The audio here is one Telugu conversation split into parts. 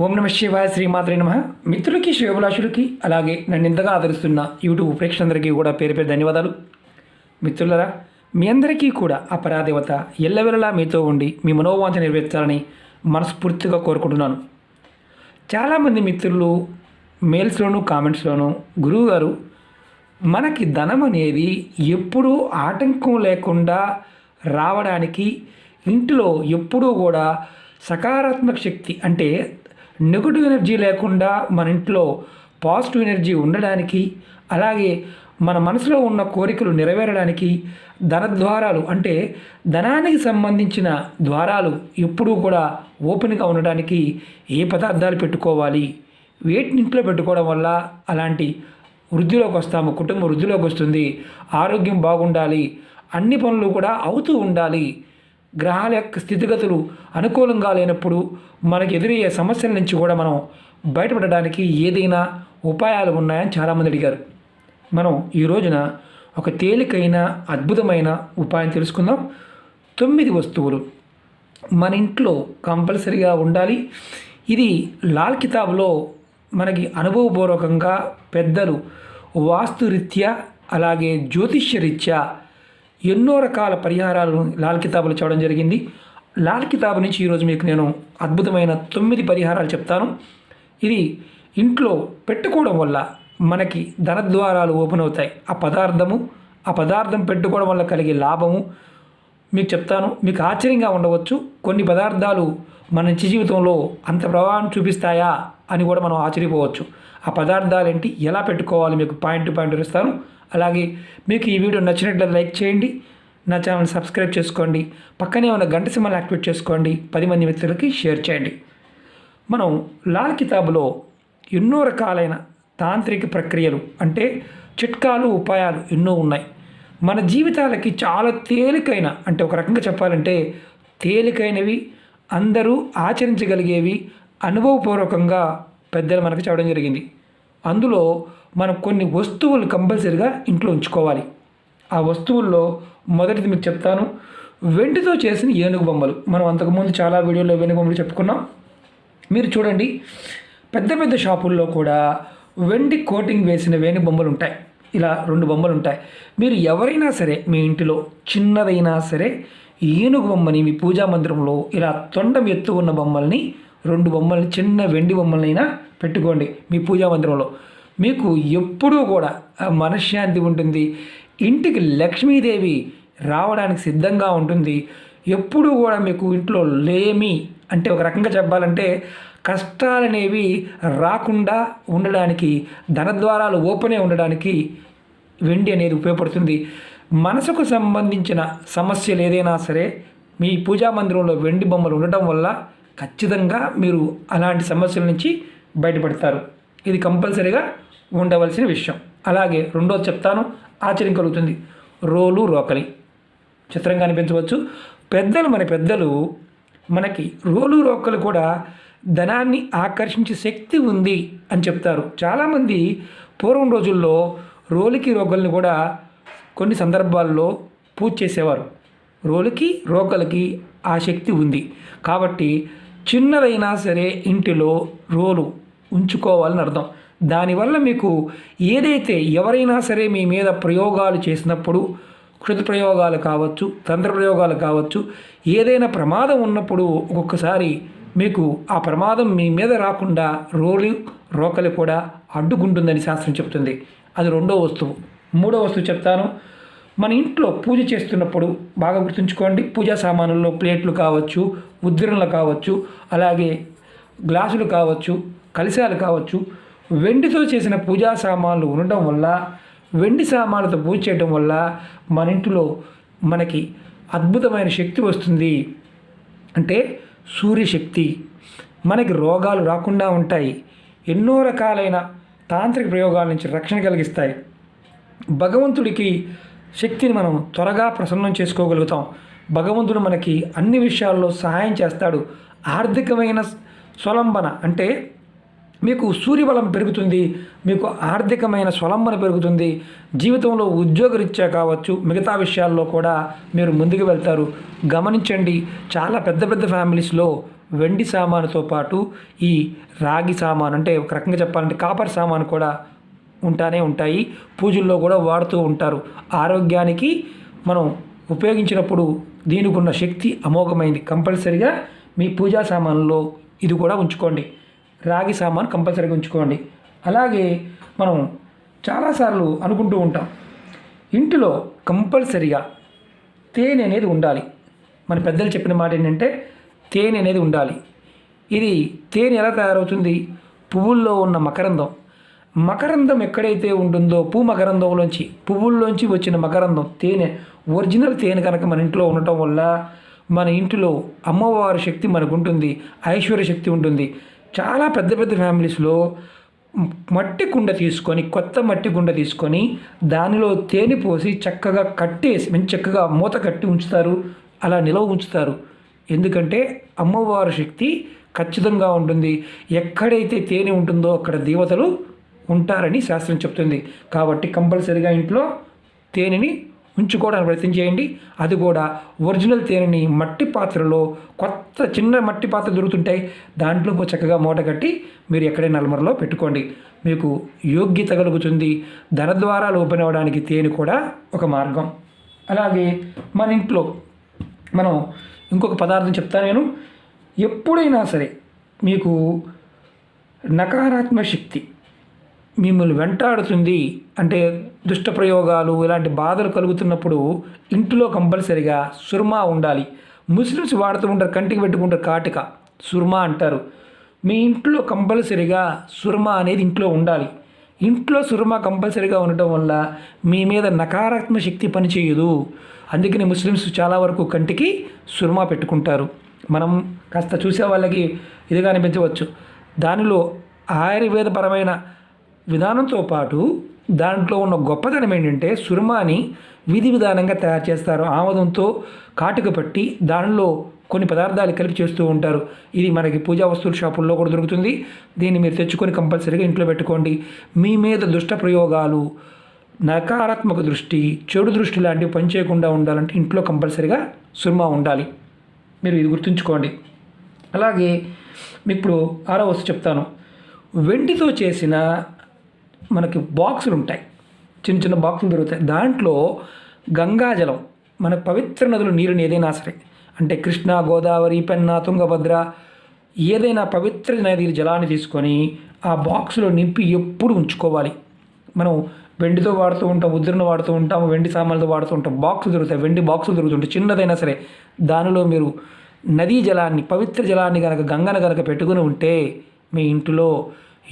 ఓం నమ శివాయ శ్రీమాత్రి నమ. మిత్రులకి శివభిలాషులకి అలాగే నన్ను ఇంతగా ఆదరిస్తున్న యూట్యూబ్ ప్రేక్షకులందరికీ కూడా పేరు పేరు ధన్యవాదాలు. మిత్రులరా మీ అందరికీ కూడా ఆ ఎల్లవెల్లలా మీతో ఉండి మీ మనోవాంఛ నెరవేర్చాలని మనస్ఫూర్తిగా కోరుకుంటున్నాను. చాలామంది మిత్రులు మెయిల్స్లోను కామెంట్స్లోను గురువు గారు మనకి ధనం అనేది ఎప్పుడూ ఆటంకం లేకుండా రావడానికి ఇంటిలో ఎప్పుడూ కూడా సకారాత్మక శక్తి అంటే నెగటివ్ ఎనర్జీ లేకుండా మన ఇంట్లో పాజిటివ్ ఎనర్జీ ఉండడానికి అలాగే మన మనసులో ఉన్న కోరికలు నెరవేరడానికి ధన ద్వారాలు అంటే ధనానికి సంబంధించిన ద్వారాలు ఎప్పుడూ కూడా ఓపెన్గా ఉండడానికి ఏ పదార్థాలు పెట్టుకోవాలి వేటిని ఇంట్లో పెట్టుకోవడం వల్ల అలాంటి వృద్ధిలోకి వస్తాము కుటుంబం వృద్ధిలోకి వస్తుంది ఆరోగ్యం బాగుండాలి అన్ని పనులు కూడా అవుతూ ఉండాలి. గ్రహాల యొక్క స్థితిగతులు అనుకూలంగా లేనప్పుడు మనకు ఎదురయ్యే సమస్యల నుంచి కూడా మనం బయటపడడానికి ఏదైనా ఉపాయాలు ఉన్నాయని చాలామంది అడిగారు. మనం ఈ రోజున ఒక తేలికైన అద్భుతమైన ఉపాయం తెలుసుకుందాం. తొమ్మిది వస్తువులు. మన ఇంట్లో కంపల్సరిగా ఉండాలి. ఇది లాల్ కితాబ్లో మనకి అనుభవపూర్వకంగా పెద్దలు వాస్తురీత్యా అలాగే జ్యోతిష్య రీత్యా ఎన్నో రకాల పరిహారాలను లాల్ కితాబులు చెప్పడం జరిగింది. లాల్ కితాబు నుంచి ఈరోజు మీకు నేను అద్భుతమైన తొమ్మిది పరిహారాలు చెప్తాను. ఇది ఇంట్లో పెట్టుకోవడం వల్ల మనకి ధనద్వారాలు ఓపెన్ అవుతాయి. ఆ పదార్థము ఆ పదార్థం పెట్టుకోవడం వల్ల కలిగే లాభము మీకు చెప్తాను. మీకు ఆశ్చర్యంగా ఉండవచ్చు. కొన్ని పదార్థాలు మన నిత్య జీవితంలో అంత ప్రభావం చూపిస్తాయా అని కూడా మనం ఆశ్చర్యపోవచ్చు. ఆ పదార్థాలు ఏంటి? ఎలా పెట్టుకోవాలి? మీకు పాయింట్ టు పాయింట్ ఇస్తాను అలాగే మీకు ఈ వీడియో నచ్చినట్లయితే లైక్ చేయండి నా ఛానల్ సబ్స్క్రైబ్ చేసుకోండి పక్కనే ఉన్న గంట సింబల్ యాక్టివేట్ చేసుకోండి పది మంది మిత్రులకి షేర్ చేయండి. మనం లాల్ కితాబులో ఎన్నో రకాలైన తాంత్రిక ప్రక్రియలు అంటే చిట్కాలు ఉపాయాలు ఎన్నో ఉన్నాయి. మన జీవితాలకి చాలా తేలికైన అంటే ఒక రకంగా చెప్పాలంటే తేలికైనవి అందరూ ఆచరించగలిగేవి అనుభవపూర్వకంగా పెద్దలు మనకు చెప్పడం జరిగింది. అందులో మనం కొన్ని వస్తువులు కంపల్సరిగా ఇంట్లో ఉంచుకోవాలి. ఆ వస్తువుల్లో మొదటిది మీకు చెప్తాను. వెండితో చేసిన ఏనుగు బొమ్మలు. మనం అంతకుముందు చాలా వీడియోలో ఏనుగు బొమ్మలు చెప్పుకున్నాం. మీరు చూడండి. పెద్ద పెద్ద షాపుల్లో కూడా వెండి కోటింగ్ వేసిన వేణి బొమ్మలు ఉంటాయి. ఇలా రెండు బొమ్మలు ఉంటాయి. మీరు ఎవరైనా సరే మీ ఇంటిలో చిన్నదైనా సరే ఏనుగు బొమ్మని మీ పూజా మందిరంలో ఇలా తొండం ఎత్తు ఉన్న బొమ్మల్ని రెండు బొమ్మల్ని చిన్న వెండి బొమ్మలైనా పెట్టుకోండి మీ పూజా మందిరంలో. మీకు ఎప్పుడూ కూడా మనశ్శాంతి ఉంటుంది. ఇంటికి లక్ష్మీదేవి రావడానికి సిద్ధంగా ఉంటుంది. ఎప్పుడూ కూడా మీకు ఇంట్లో లేమి అంటే ఒక రకంగా చెప్పాలంటే కష్టాలనేవి రాకుండా ఉండడానికి ధనద్వారాలు ఓపెనే ఉండడానికి వెండి అనేది ఉపయోగపడుతుంది. మనసుకు సంబంధించిన సమస్యలు ఏదైనా సరే మీ పూజా మందిరంలో వెండి బొమ్మలు ఉండటం వల్ల ఖచ్చితంగా మీరు అలాంటి సమస్యల నుంచి బయటపడతారు. ఇది కంపల్సరీగా ఉండవలసిన విషయం. అలాగే రెండోది చెప్తాను ఆశ్చర్యం కలుగుతుంది. రోలు రోకలి. చిత్రంగా అనిపించవచ్చు. పెద్దలు మన పెద్దలు మనకి రోలు రోకలు కూడా ధనాన్ని ఆకర్షించే శక్తి ఉంది అని చెప్తారు. చాలామంది పూర్వం రోజుల్లో రోలికి రోకల్ని కూడా కొన్ని సందర్భాల్లో పూజ చేసేవారు. రోలికి రోకలకి ఆ శక్తి ఉంది. కాబట్టి చిన్నదైనా సరే ఇంటిలో రోలు ఉంచుకోవాలని అర్థం. దానివల్ల మీకు ఏదైతే ఎవరైనా సరే మీ మీద ప్రయోగాలు చేసినప్పుడు క్షుతి ప్రయోగాలు కావచ్చు తంత్ర ప్రయోగాలు కావచ్చు ఏదైనా ప్రమాదం ఉన్నప్పుడు ఒక్కొక్కసారి మీకు ఆ ప్రమాదం మీ మీద రాకుండా రోలు రోకలి కూడా అడ్డుకుంటుందని శాస్త్రం చెప్తుంది అది రెండో వస్తువు. మూడో వస్తువు చెప్తాను. మన ఇంట్లో పూజ చేస్తున్నప్పుడు బాగా గుర్తుంచుకోండి. పూజా సామానుల్లో ప్లేట్లు కావచ్చు ఉద్రణలు కావచ్చు అలాగే గ్లాసులు కావచ్చు కలశాలు కావచ్చు. వెండితో చేసిన పూజా సామాన్లు ఉండటం వల్ల వెండి సామాన్లతో పూజ చేయడం వల్ల మన ఇంటిలో మనకి అద్భుతమైన శక్తి వస్తుంది. అంటే సూర్యశక్తి. మనకి రోగాలు రాకుండా ఉంటాయి. ఎన్నో రకాలైన తాంత్రిక ప్రయోగాల నుంచి రక్షణ కలిగిస్తాయి. భగవంతుడికి శక్తిని మనం త్వరగా ప్రసన్నం చేసుకోగలుగుతాం. భగవంతుడు మనకి అన్ని విషయాల్లో సహాయం చేస్తాడు. ఆర్థికమైన స్వలంబన అంటే మీకు సూర్యబలం పెరుగుతుంది మీకు ఆర్థికమైన స్వలంబన పెరుగుతుంది జీవితంలో ఉద్యోగరీత్యా కావచ్చు మిగతా విషయాల్లో కూడా మీరు ముందుకు వెళ్తారు. గమనించండి చాలా పెద్ద పెద్ద ఫ్యామిలీస్లో వెండి సామానుతో పాటు ఈ రాగి సామాను అంటే ఒక రకంగా చెప్పాలంటే కాపర్ సామాను కూడా ఉంటానే ఉంటాయి. పూజల్లో కూడా వాడుతూ ఉంటారు. ఆరోగ్యానికి మనం ఉపయోగించినప్పుడు దీనికి ఉన్న శక్తి అమోఘమైంది. కంపల్సరిగా మీ పూజా సామాన్లో ఇది కూడా ఉంచుకోండి. రాగి సామాన్ కంపల్సరీగా ఉంచుకోండి. అలాగే మనం చాలాసార్లు అనుకుంటూ ఉంటాం ఇంటిలో కంపల్సరిగా తేనె అనేది ఉండాలి. మన పెద్దలు చెప్పిన మాట ఏంటంటే తేనె అనేది ఉండాలి. ఇది తేనె ఎలా తయారవుతుంది? పువ్వుల్లో ఉన్న మకరందం. మకరందం ఎక్కడైతే ఉంటుందో పూ మకరందంలోంచి పువ్వుల్లోంచి వచ్చిన మకరందం తేనె ఒరిజినల్ తేనె కనుక మన ఇంట్లో ఉండటం వల్ల మన ఇంటిలో అమ్మవారి శక్తి మనకు ఉంటుంది ఐశ్వర్య శక్తి ఉంటుంది. చాలా పెద్ద పెద్ద ఫ్యామిలీస్లో మట్టి కుండ తీసుకొని కొత్త మట్టి కుండ తీసుకొని దానిలో తేనె పోసి చక్కగా కట్టేసి మంచి చక్కగా మూత కట్టి ఉంచుతారు. అలా నిలవ ఉంచుతారు. ఎందుకంటే అమ్మవారి శక్తి ఖచ్చితంగా ఉంటుంది. ఎక్కడైతే తేనె ఉంటుందో అక్కడ దేవతలు ఉంటారని శాస్త్రం చెప్తుంది. కాబట్టి కంపల్సరీగా ఇంట్లో తేనెని ఉంచుకోవడానికి ప్రయత్నం చేయండి. అది కూడా ఒరిజినల్ తేనెని మట్టి పాత్రలో కొత్త చిన్న మట్టి పాత్ర దొరుకుతుంటాయి. దాంట్లో చక్కగా మూట కట్టి మీరు ఎక్కడైనా నలమరలో పెట్టుకోండి. మీకు యోగ్యత కలుగుతుంది. ధన ద్వారా ఓపెన్ అవ్వడానికి తేనె కూడా ఒక మార్గం. అలాగే మన ఇంట్లో మనం ఇంకొక పదార్థం చెప్తాను నేను. ఎప్పుడైనా సరే మీకు నకారాత్మక శక్తి మిమ్మల్ని వెంటాడుతుంది అంటే దుష్ట ప్రయోగాలు ఇలాంటి బాధలు కలుగుతున్నప్పుడు ఇంట్లో కంపల్సరిగా సుర్మా ఉండాలి. ముస్లిమ్స్ వాడుతూ ఉంటారు కంటికి పెట్టుకుంటారు కాటిక. సుర్మా అంటారు. మీ ఇంట్లో కంపల్సరిగా సుర్మా అనేది ఇంట్లో ఉండాలి. ఇంట్లో సుర్మా కంపల్సరిగా ఉండటం వల్ల మీ మీద నకారాత్మక శక్తి పనిచేయదు. అందుకని ముస్లిమ్స్ చాలా వరకు కంటికి సుర్మా పెట్టుకుంటారు. మనం కాస్త చూసే వాళ్ళకి ఇదిగా అనిపించవచ్చు దానిలో ఆయుర్వేదపరమైన విధానంతో పాటు దాంట్లో ఉన్న గొప్పతనం ఏంటంటే సుర్మాని విధి విధానంగా తయారు చేస్తారు. ఆమదంతో కాటుక పట్టి దానిలో కొన్ని పదార్థాలు కలిపి చేస్తూ ఉంటారు. ఇది మనకి పూజా వస్తువుల షాపుల్లో కూడా దొరుకుతుంది. దీన్ని మీరు తెచ్చుకొని కంపల్సరీగా ఇంట్లో పెట్టుకోండి. మీ మీద దుష్ట ప్రయోగాలు నకారాత్మక దృష్టి చెడు దృష్టి లాంటివి పనిచేయకుండా ఉండాలంటే ఇంట్లో కంపల్సరీగా సుర్మా ఉండాలి. మీరు ఇది గుర్తుంచుకోండి. అలాగే ఇప్పుడు ఆరో వస్తు చెప్తాను. వెండితో చేసిన మనకి బాక్సులు ఉంటాయి. చిన్న చిన్న బాక్సులు దొరుకుతాయి. దాంట్లో గంగాజలం మన పవిత్ర నదులు నీరుని ఏదైనా సరే అంటే కృష్ణా గోదావరి పెన్నా తుంగభద్ర ఏదైనా పవిత్ర నది జలాన్ని తీసుకొని ఆ బాక్సులో నింపి ఎప్పుడు ఉంచుకోవాలి. మనం వెండితో వాడుతూ ఉంటాం ఉద్రను వాడుతూ ఉంటాం వెండి సామాన్లతో వాడుతూ ఉంటాం బాక్స్ దొరుకుతాయి వెండి బాక్సులు దొరుకుతుంటాయి చిన్నదైనా సరే దానిలో మీరు నదీ జలాన్ని పవిత్ర జలాన్ని కనుక గంగను కనుక పెట్టుకుని ఉంటే మీ ఇంటిలో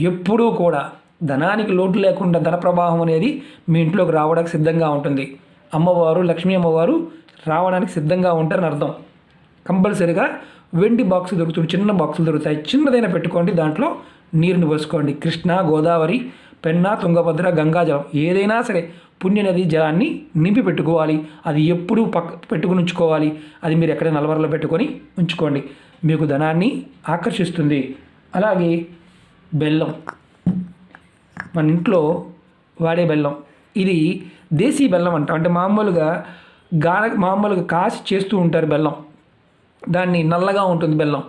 ఎప్పుడూ కూడా ధనానికి లోటు లేకుండా ధన ప్రవాహం అనేది మీ ఇంట్లోకి రావడానికి సిద్ధంగా ఉంటుంది. అమ్మవారు లక్ష్మీ అమ్మవారు రావడానికి సిద్ధంగా ఉంటారని అర్థం. కంపల్సరీగా వెండి బాక్స్ దొరుకుతుంది చిన్న బాక్సులు దొరుకుతాయి. చిన్నదైనా పెట్టుకోండి దాంట్లో నీరుని పోసుకోండి. కృష్ణ గోదావరి పెన్నా తుంగభద్ర గంగాజలం ఏదైనా సరే పుణ్యనది జలాన్ని నింపి పెట్టుకోవాలి. అది ఎప్పుడూ పక్క పెట్టుకుని ఉంచుకోవాలి. అది మీరు ఎక్కడ నలవరలో పెట్టుకొని ఉంచుకోండి. మీకు ధనాన్ని ఆకర్షిస్తుంది. అలాగే బెల్లం. మన ఇంట్లో వాడే బెల్లం. ఇది దేశీ బెల్లం అంటాం. అంటే మామూలుగా గాన మామూలుగా కాసి చేస్తూ ఉంటారు బెల్లం. దాన్ని నల్లగా ఉంటుంది బెల్లం.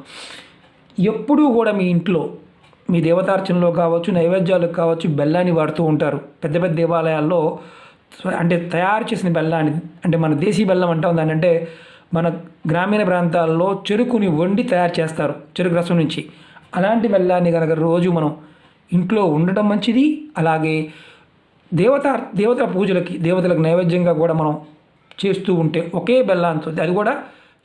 ఎప్పుడూ కూడా మీ ఇంట్లో మీ దేవతార్చనలో కావచ్చు నైవేద్యాలకు కావచ్చు బెల్లాన్ని వాడుతూ ఉంటారు. పెద్ద పెద్ద దేవాలయాల్లో అంటే తయారు చేసిన బెల్లాన్ని అంటే మన దేశీ బెల్లం అంటాం దాని అంటే మన గ్రామీణ ప్రాంతాల్లో చెరుకుని వండి తయారు చేస్తారు చెరుకు రసం నుంచి. అలాంటి బెల్లాన్ని కనుక రోజు మనం ఇంట్లో ఉండటం మంచిది. అలాగే దేవత దేవతల పూజలకి దేవతలకు నైవేద్యంగా కూడా మనం చేస్తూ ఉంటే ఒకే బెల్లాంతో అది కూడా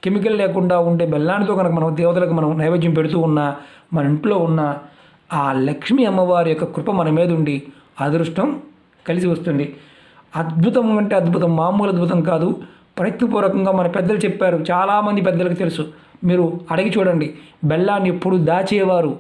కెమికల్ లేకుండా ఉండే బెల్లానితో కనుక మనం దేవతలకు మనం నైవేద్యం పెడుతూ ఉన్న మన ఇంట్లో ఉన్న ఆ లక్ష్మీ అమ్మవారి యొక్క కృప మన మీద ఉండి అదృష్టం కలిసి వస్తుంది. అద్భుతం అంటే అద్భుతం మామూలు అద్భుతం కాదు. ప్రయత్నపూర్వకంగా మన పెద్దలు చెప్పారు చాలామంది పెద్దలకు తెలుసు. మీరు అడిగి చూడండి బెల్లాన్ని ఎప్పుడు దాచేవారు?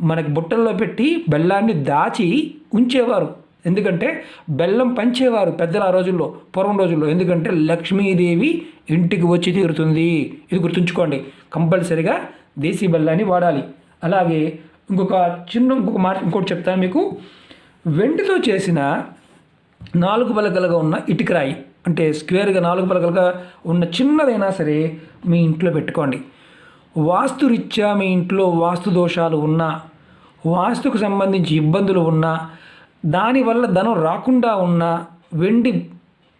మనకి బుట్టల్లో పెట్టి బెల్లాన్ని దాచి ఉంచేవారు. ఎందుకంటే బెల్లం పంచేవారు పెద్దలు ఆ రోజుల్లో పూర్వం రోజుల్లో. ఎందుకంటే లక్ష్మీదేవి ఇంటికి వచ్చి తీరుతుంది. ఇది గుర్తుంచుకోండి. కంపల్సరిగా దేశీ బెల్లాన్ని వాడాలి. అలాగే ఇంకొక చిన్న ఇంకొక మాట ఇంకోటి చెప్తాను మీకు. వెండితో చేసిన నాలుగు పలకలుగా ఉన్న ఇటుకరాయి అంటే స్క్వేర్గా నాలుగు పలకలుగా ఉన్న చిన్నదైనా సరే మీ ఇంట్లో పెట్టుకోండి. వాస్తురీత్యా మీ ఇంట్లో వాస్తు దోషాలు ఉన్నా వాస్తుకు సంబంధించి ఇబ్బందులు ఉన్నా దానివల్ల ధనం రాకుండా ఉన్న వెండి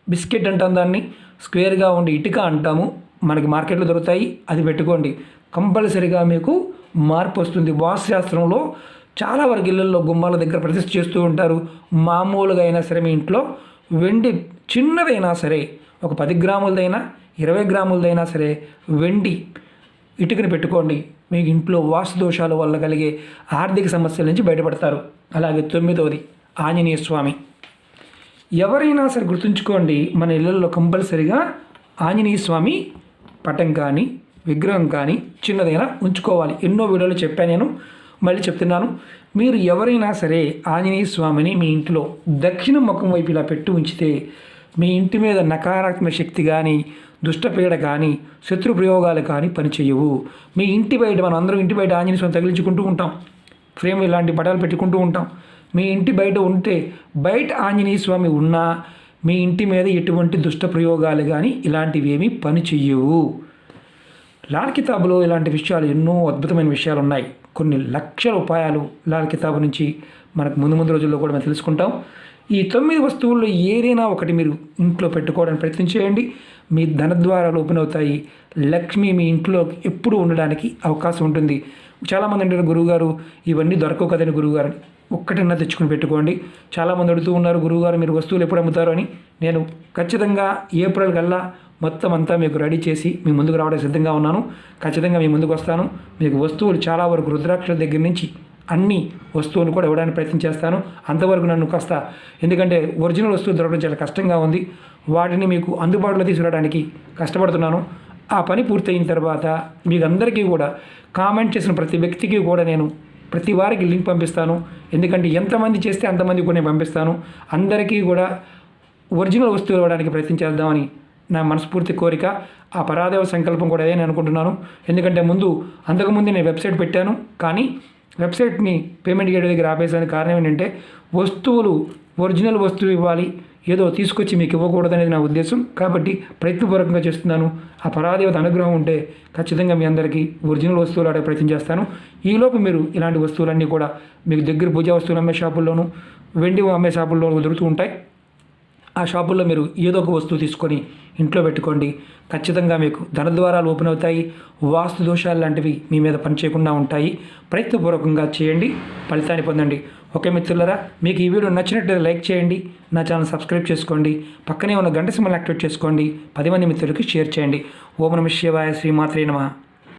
బిస్కెట్ అంటాం దాన్ని స్క్వేర్గా ఉండి ఇటుక అంటాము మనకి మార్కెట్లో దొరుకుతాయి అది పెట్టుకోండి. కంపల్సరీగా మీకు మార్పు వస్తుంది. వాస్తుశాస్త్రంలో చాలా వరకు ఇళ్ళల్లో గుమ్మాల దగ్గర ప్రతిష్ఠ చేస్తూ ఉంటారు. మామూలుగా అయినా సరే మీ ఇంట్లో వెండి చిన్నదైనా సరే ఒక పది గ్రాములదైనా ఇరవై గ్రాములదైనా సరే వెండి ఇటుకని పెట్టుకోండి. మీకు ఇంట్లో వాస్తు దోషాల వల్ల కలిగే ఆర్థిక సమస్యల నుంచి బయటపడతారు. అలాగే తొమ్మిదవది ఆంజనేయ స్వామి. ఎవరైనా సరే గుర్తుంచుకోండి మన ఇళ్ళల్లో కంపల్సరిగా ఆంజనేయ స్వామి పటం కానీ విగ్రహం కానీ చిన్నదైనా ఉంచుకోవాలి. ఎన్నో వీడియోలు చెప్పాను నేను మళ్ళీ చెప్తున్నాను. మీరు ఎవరైనా సరే ఆంజనేయ స్వామిని మీ ఇంట్లో దక్షిణ ముఖం వైపు ఇలా పెట్టి ఉంచితే మీ ఇంటి మీద నకారాత్మక శక్తి కానీ దుష్టపీడ కానీ శత్రు ప్రయోగాలు కానీ పనిచేయవు మీ ఇంటి బయట మనం అందరం ఇంటి బయట ఆంజనేయ స్వామి తగిలించుకుంటూ ఉంటాం. ఫ్రేమ్ ఇలాంటి పటాలు పెట్టుకుంటూ ఉంటాం. మీ ఇంటి బయట ఉంటే బయట ఆంజనేయ స్వామి ఉన్నా మీ ఇంటి మీద ఎటువంటి దుష్ట ప్రయోగాలు కానీ ఇలాంటివి ఏమీ పని లాల్ కితాబులో ఇలాంటి విషయాలు ఎన్నో అద్భుతమైన విషయాలు ఉన్నాయి. కొన్ని లక్షల ఉపాయాలు లాల్ కితాబు నుంచి మనకు ముందు ముందు రోజుల్లో కూడా మనం తెలుసుకుంటాం. ఈ తొమ్మిది వస్తువుల్లో ఏదైనా ఒకటి మీరు ఇంట్లో పెట్టుకోవడానికి ప్రయత్నం చేయండి. మీ ధనద్వారాలు ఓపెన్ అవుతాయి. లక్ష్మి మీ ఇంట్లో ఎప్పుడు ఉండడానికి అవకాశం ఉంటుంది. చాలామంది అంటారు గురువుగారు ఇవన్నీ దొరకవు కదండి గురువుగారు ఒక్కటన్నా తెచ్చుకుని పెట్టుకోండి. చాలామంది అడుగుతూ ఉన్నారు గురువుగారు మీరు వస్తువులు ఎప్పుడు అమ్ముతారు? అని. నేను ఖచ్చితంగా ఏప్రిల్ కల్లా మొత్తం అంతా మీకు రెడీ చేసి మీ ముందుకు రావడానికి సిద్ధంగా ఉన్నాను. ఖచ్చితంగా మీ ముందుకు వస్తాను. మీకు వస్తువులు చాలా వరకు రుద్రాక్షల దగ్గర నుంచి అన్ని వస్తువులు కూడా ఇవ్వడానికి ప్రయత్నం చేస్తాను. అంతవరకు నన్ను కాస్త ఎందుకంటే ఒరిజినల్ వస్తువులు దొరకడం చాలా కష్టంగా ఉంది. వాటిని మీకు అందుబాటులో తీసుకురావడానికి కష్టపడుతున్నాను. ఆ పని పూర్తయిన తర్వాత మీకు అందరికీ కూడా కామెంట్ చేసిన ప్రతి వ్యక్తికి కూడా నేను ప్రతి వారికి లింక్ పంపిస్తాను. ఎందుకంటే ఎంతమంది చేస్తే అంతమంది కూడా నేను పంపిస్తాను. అందరికీ కూడా ఒరిజినల్ వస్తువులు ఇవ్వడానికి ప్రయత్నం చేద్దామని నా మనస్ఫూర్తి కోరిక ఆ పరాదేవ సంకల్పం కూడా అదే నేను అనుకుంటున్నాను. ఎందుకంటే ముందు అంతకుముందు నేను వెబ్సైట్ పెట్టాను. కానీ వెబ్సైట్ని పేమెంట్ గేట్ దగ్గర ఆపేసానికి కారణం ఏంటంటే వస్తువులు ఒరిజినల్ వస్తువు ఇవ్వాలి. ఏదో తీసుకొచ్చి మీకు ఇవ్వకూడదు అనేది నా ఉద్దేశం. కాబట్టి ప్రయత్నపూర్వకంగా చేస్తున్నాను. ఆ పరాదేవత అనుగ్రహం ఉంటే ఖచ్చితంగా మీ అందరికీ ఒరిజినల్ వస్తువులు ఆడే ప్రయత్నం చేస్తాను. ఈలోపు మీరు ఇలాంటి వస్తువులన్నీ కూడా మీకు దగ్గర పూజా వస్తువులు అమ్మే షాపుల్లోనూ వెండి అమ్మే షాపుల్లోనూ దొరుకుతూ ఉంటాయి. ఆ షాపుల్లో మీరు ఏదో ఒక వస్తువు తీసుకొని ఇంట్లో పెట్టుకోండి. ఖచ్చితంగా మీకు ధనద్వారాలు ఓపెన్ అవుతాయి. వాస్తు దోషాలు లాంటివి మీ మీద పనిచేయకుండా ఉంటాయి. ప్రయత్నపూర్వకంగా చేయండి. ఫలితాన్ని పొందండి. ఓకే మిత్రులరా మీకు ఈ వీడియో నచ్చినట్లయితే లైక్ చేయండి. నా ఛానల్ సబ్స్క్రైబ్ చేసుకోండి. పక్కనే ఉన్న గంట సింబల్ యాక్టివేట్ చేసుకోండి. పది మంది మిత్రులకి షేర్ చేయండి. ఓం నమ శివాయ శ్రీమాత్రే నమ.